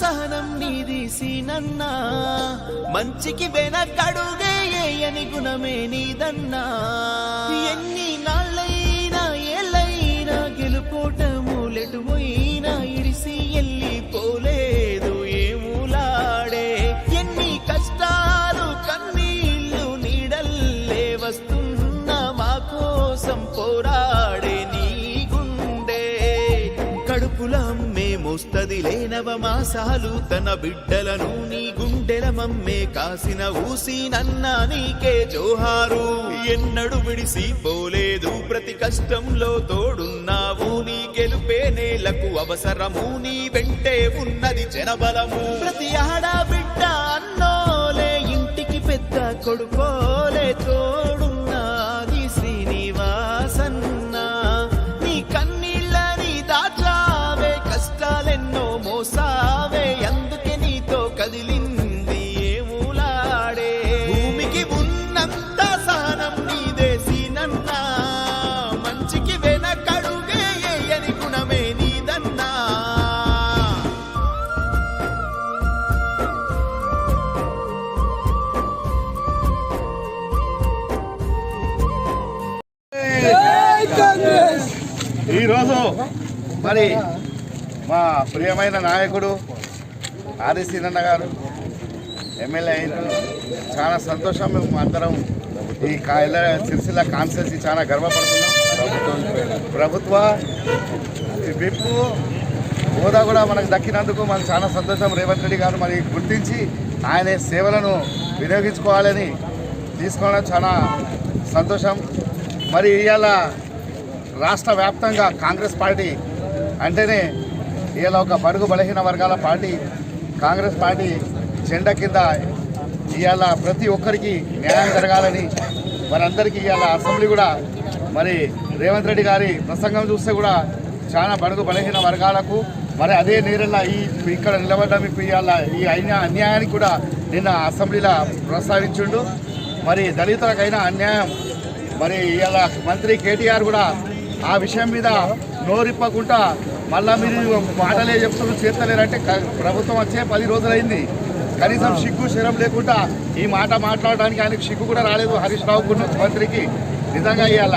సహనం నీది సీనన్నా మంచికి వెనకడుగే అని గుణమే నీదన్నా. ఎన్ని నాళ్ళైనా ఏళ్ళైనా గెలుపోటములెటు పోయినా ఇడిసి ఎల్లిపోలేదు ఏమూలాడే ఎన్ని కష్టాలు కన్నీళ్ళు నీడల్లే వస్తున్నా మా కోసం పోరాడే మోస్తది లేనవ మాసాలు. తన బిడ్డలను నీ గుండెల మమ్మే కాసిన ఊసి నన్నా నీకే జోహారు. ఎన్నడు విడిసి పోలేదు ప్రతి కష్టంలో తోడున్నావు. నీ గెలుపే నేలకు అవసరము నీ వెంటే ఉన్నది జనబలము. ప్రతి ఆడబిడ్డ అన్నోలే ఇంటికి పెద్ద కొడుకోలే తోడు ఈరోజు మరి మా ప్రియమైన నాయకుడు ఆది సీనన్న గారు ఎమ్మెల్యే అయిన చాలా సంతోషం. మేము అందరం ఈ కాయల సిరిసిల్ల కాన్స్టెన్సీ చాలా గర్వపడుతున్నాం. ప్రభుత్వ విప్పు హోదా కూడా మనకు దక్కినందుకు మనకు చాలా సంతోషం. రేవంత్ రెడ్డి గారు మరి గుర్తించి ఆయన సేవలను వినియోగించుకోవాలని తీసుకోవడం చాలా సంతోషం. మరి ఇవాళ రాష్ట్ర వ్యాప్తంగా కాంగ్రెస్ పార్టీ అంటేనే ఇలా ఒక బడుగు బలహీన వర్గాల పార్టీ కాంగ్రెస్ పార్టీ జెండా కింద ఇవాళ ప్రతి ఒక్కరికి న్యాయం జరగాలని మరందరికీ ఇవాళ అసెంబ్లీ కూడా మరి రేవంత్ రెడ్డి గారి ప్రసంగం చూస్తే కూడా చాలా బడుగు బలహీన వర్గాలకు మరి అదే నేరల్లా ఈ ఇక్కడ నిలబడ్డ ఇవాళ ఈ అయిన అన్యాయానికి కూడా నిన్న అసెంబ్లీలో ప్రస్తావించుండు. మరి దళితులకైనా అన్యాయం. మరి ఇవాళ మంత్రి కేటీఆర్ కూడా ఆ విషయం మీద నోరిప్పకుండా మళ్ళా మీరు మాటలే చెప్తున్నారు చేస్తలేరంటే ప్రభుత్వం వచ్చే పది రోజులైంది. కనీసం సిగ్గు శరం లేకుండా ఈ మాట మాట్లాడడానికి ఆయనకు సిగ్గు కూడా రాలేదు హరీష్ రావు మంత్రికి. నిజంగా ఇవాళ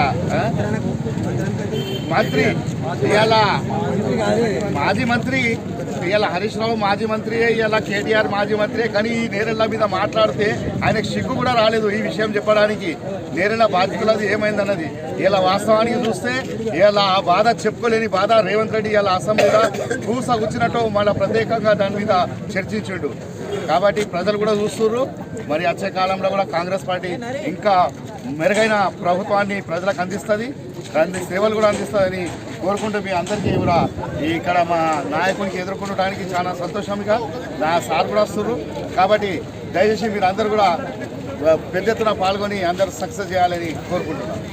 మంత్రి ఇవాళ మాజీ మంత్రి ఇలా హరీష్ రావు మాజీ మంత్రి ఇలా కేటీఆర్ మాజీ మంత్రి కానీ ఈ నేరెళ్ళ మీద మాట్లాడితే ఆయనకు సిగ్గు కూడా రాలేదు ఈ విషయం చెప్పడానికి. నేరెళ్ళ బాధితులది ఏమైందన్నది? ఇలా వాస్తవానికి చూస్తే ఇలా ఆ బాధ చెప్పుకోలేని బాధ రేవంత్ రెడ్డి ఇలా అసెంబ్లీలో కూస కూర్చున్నట్టు మళ్ళీ ప్రత్యేకంగా దాని మీద చర్చించిండు. కాబట్టి ప్రజలు కూడా చూస్తున్నారు మరి వచ్చే కాలంలో కూడా కాంగ్రెస్ పార్టీ ఇంకా మెరుగైన ప్రభుత్వాన్ని ప్రజలకు అందిస్తుంది. దాని సేవలు కూడా అందిస్తుందని కోరుకుంటూ మీ అందరికీ కూడా ఇక్కడ మా నాయకునికి ఎదుర్కొనడానికి చాలా సంతోషంగా నా సార్ కూడా వస్తున్నారు. కాబట్టి దయచేసి మీరు అందరూ కూడా పెద్ద ఎత్తున పాల్గొని అందరూ సక్సెస్ చేయాలని కోరుకుంటున్నాను